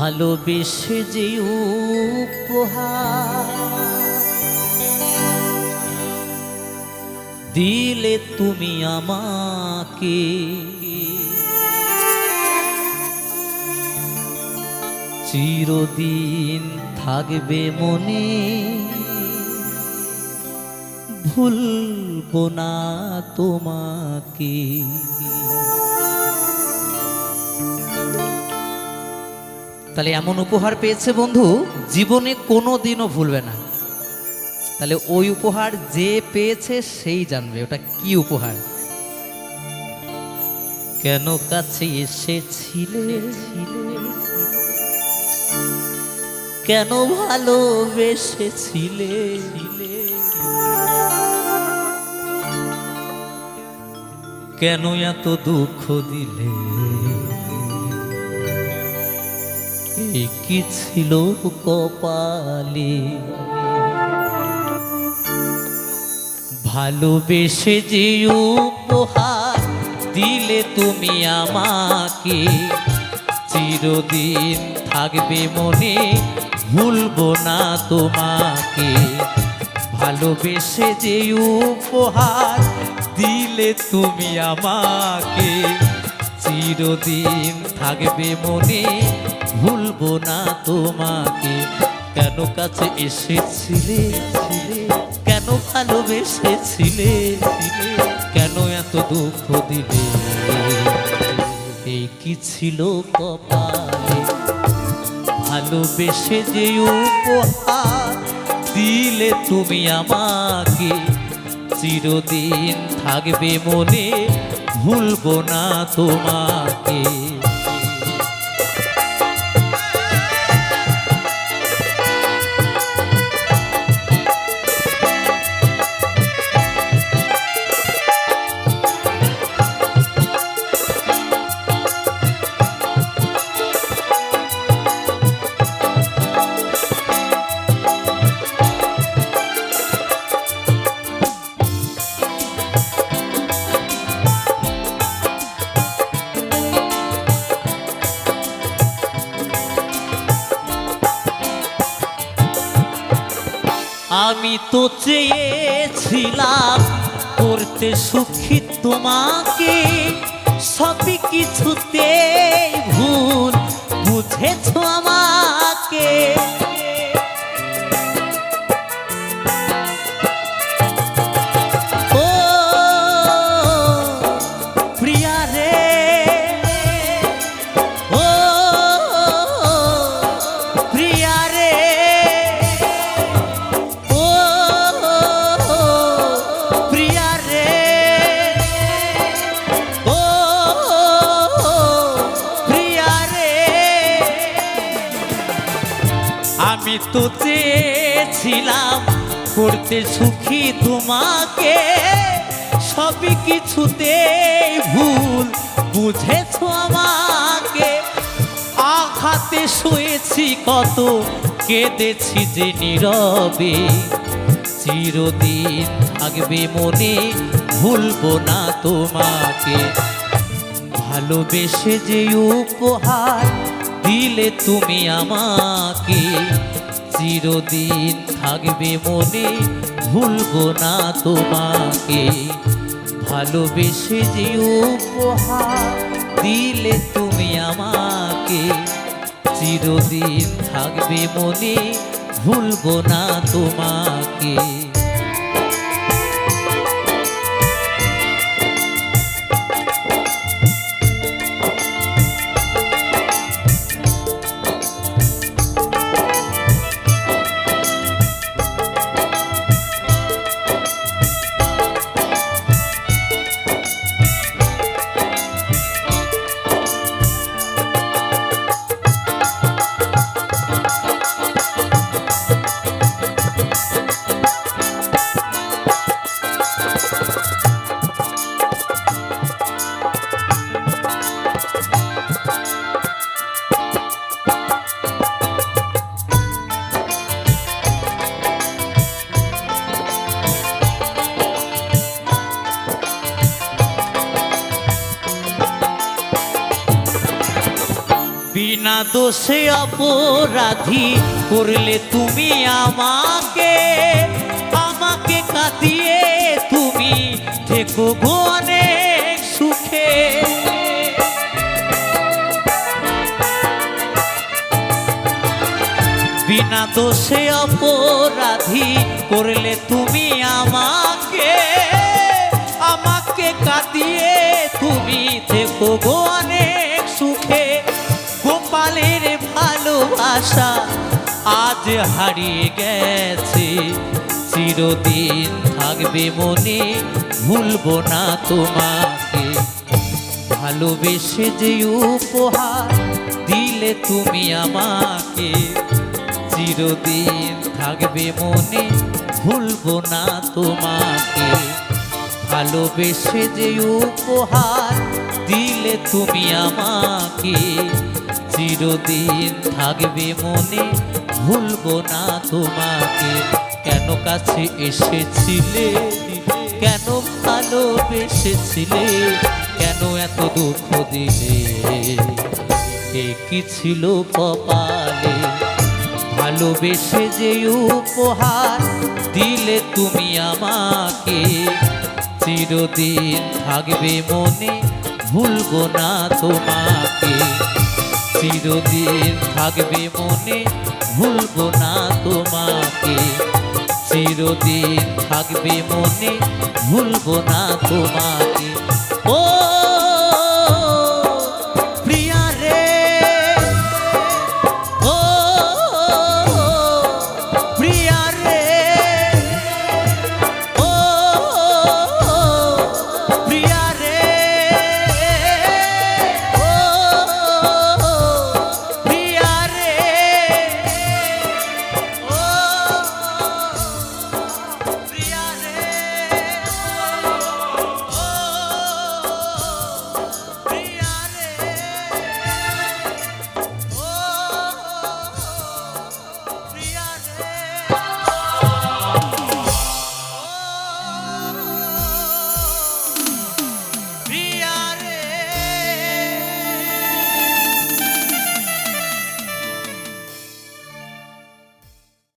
ভালোবেসে যে উপহার দিলে তুমি আমাকে। চিরদিন থাকবে মনে ভুলব না তোমাকে। তাহলে এমন উপহার পেয়েছে বন্ধু, জীবনে কোনো দিনও ভুলবে না। তাহলে ওই উপহার যে পেয়েছে সেই জানবে, ওটা কি উপহার? কেন কাছে এসেছিলে? কেন ভালোবেসেছিলে? কেন এত দুঃখ দিলে? কি ছিল কপালে? ভালোবেসে যে উপহার দিলে তুমি আমাকে, চিরদিন থাকবে মনে ভুলবো না তোমাকে। ভালোবেসে যে উপহার দিলে তুমি আমাকে, চিরদিন থাকবে মনে ভুলবো না তোমাকে। কেন কাছে এসেছিলে? কেন ভালোবেসেছিলে? কেন এত দুঃখ দিলে? এই কি ছিল কপালে? ভালোবেসে যে উপহার দিলে তুমি আমাকে, চিরদিন থাকবে মনে ভুলবো না তোমাকে। আমি তো চেয়েছিলাম করতে সুখী তোমাকে সবই কিছুতে ভুল। বুঝেছ আমি তো চেয়েছিলাম করতে সুখী তোমাকে। সবই কিছুতে ভুল, বুঝেছ আমাকে। আঘাতে শুয়েছি, কত কেঁদেছি যে নীরবে। চিরদিন থাকবে মনে, ভুলবো না তোমাকে। ভালোবেসে যে উপহার দিলে তুমি আমাকে, চিরদিন থাকবে মনে ভুলবো না তোমাকে। ভালোবেসে যে উপহার দিলে তুমি আমাকে, চিরদিন থাকবে মনে ভুলবো না তোমাকে। বিনা দোষে অপরাধী, করলে তুমি আমাকে আমাকে কাঁদিয়ে তুমি থেকো গো সুখে। বিনা দোষে অপরাধী, করলে তুমি আমাকে আমাকে কাঁদিয়ে তুমি থেকো গো ভালোবাসা আজ হারিয়ে গেছে। চিরদিন থাকবে মনে, ভুলবো না তোমাকে। ভালোবেসে যে উপহার দিলে তুমি আমাকে। চিরদিন থাকবে মনে, ভুলবো না তোমাকে। ভালোবেসে যে উপহার দিলে তুমি আমাকে। চিরদিন থাকবে মনে। ভুলবো না তোমাকে। কেন কাছে এসেছিলে? কেন ভালোবেসেছিলে? কেন এত দুঃখ দিলে? এ কি ছিল কপালে? ভালোবেসে যে উপহার দিলে তুমি আমাকে। চিরদিন থাকবে মনে। ভুলবো না তোমাকে। চিরদিন থাকবে মনে ভুলবো না তোমাকে। চিরদিন থাকবে মনে ভুলবো না তোমাকে।